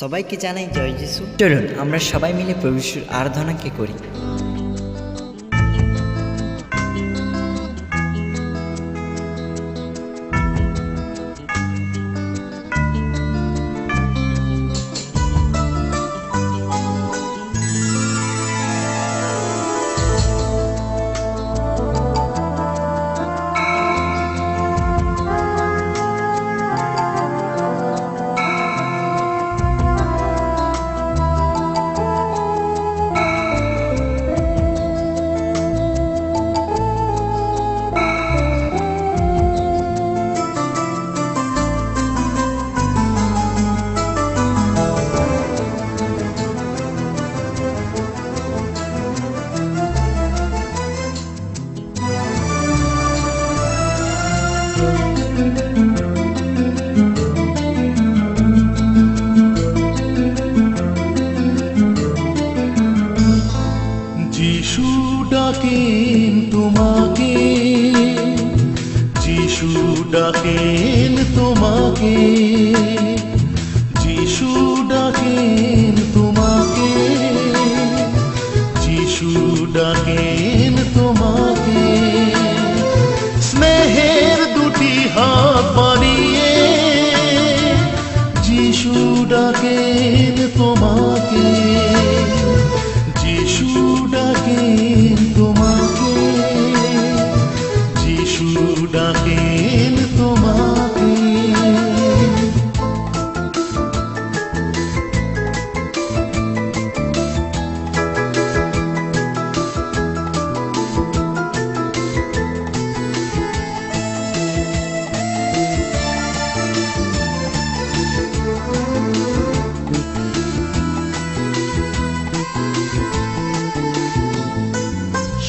সবাইকে জানাই জয় যিশু। চলুন আমরা সবাই মিলে প্রভুশুর আরাধনাকে করি। তোমাকে যিশু ডাকেন তোমাকে যিশু ডাকেন তোমাকে। স্নেহের দুটি হাত বাড়িয়ে যিশু ডাকেন তোমাকে।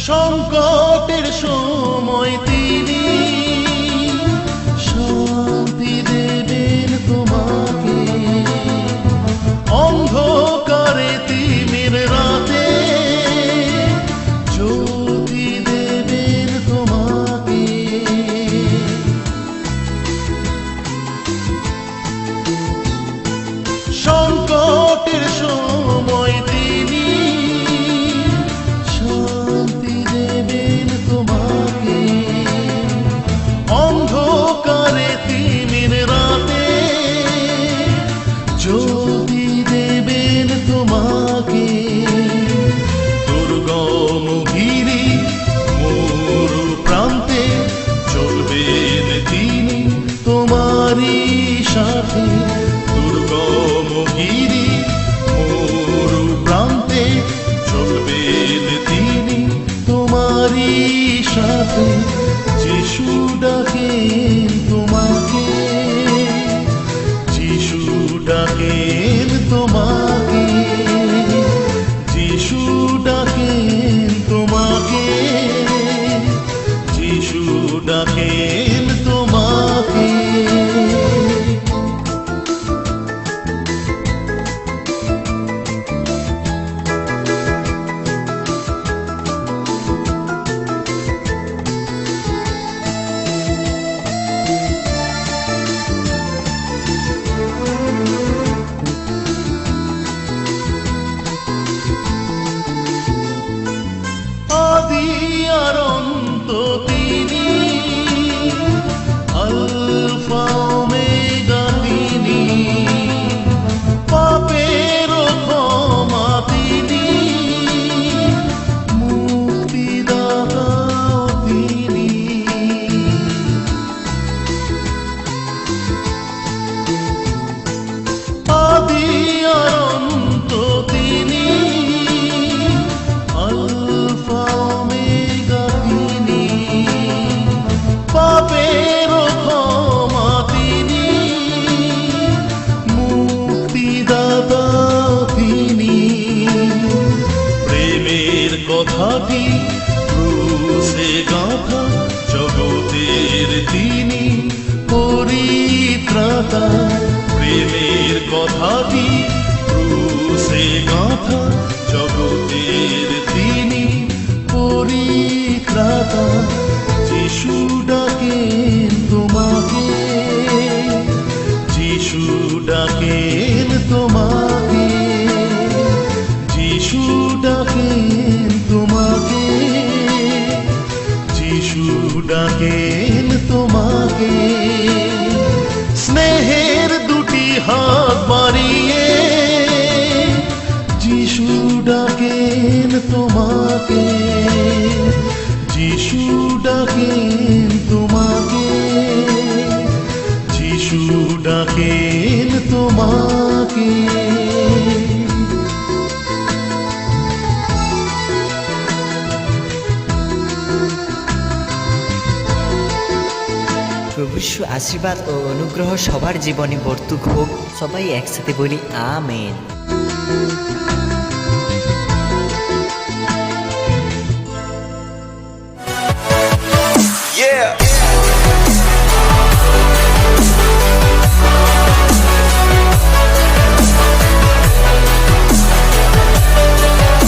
সংকটের সময় তিনি শান্তি দেবেন তোমাকে। অন্ধকারে তিমির রাতে জ্যোতি দেবেন তোমাকে। সংকটের সময় ডাকেন কথাটি ক্রুশে গাথা জগতের তিনি পরিত্রাতা প্রেমের কথাটি ক্রুশে গাথা জগতের তিনি পরিত্রাতা যিশু পারি স্নেহের দুটি হাত বাড়িয়ে যিশু ডাকেন তোমাকে যিশু ডাকেন তোমাকে যিশু ডাকেন তোমাকে। প্রভু আশীর্বাদ ও অনুগ্রহ সবার জীবনে বর্তুক হোক। সবাই একসাথে বলি আমেন।